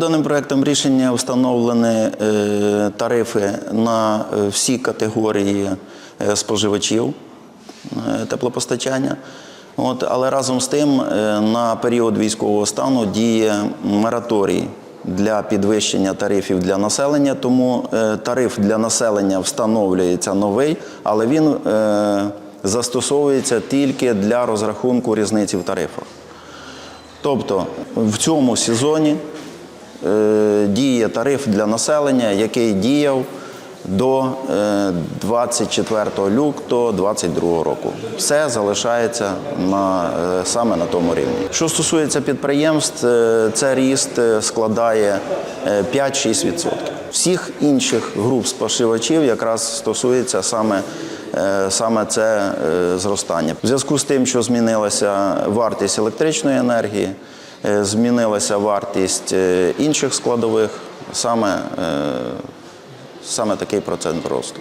Даним проектом рішення встановлені е, тарифи на е, всі категорії е, споживачів теплопостачання. От, але разом з тим на період військового стану діє мораторій для підвищення тарифів для населення, тому тариф для населення встановлюється новий, але він застосовується тільки для розрахунку різниці в тарифах. Тобто в цьому сезоні діє тариф для населення, який діяв до е, 24 лютого 2022 року. Все залишається на, е, саме на тому рівні. Що стосується підприємств, е, це ріст е, складає е, 5-6%. Всіх інших груп споживачів якраз стосується саме е, саме це е, зростання. В зв'язку з тим, що змінилася вартість електричної енергії, е, змінилася вартість е, інших складових, саме, е, саме такий процент росту.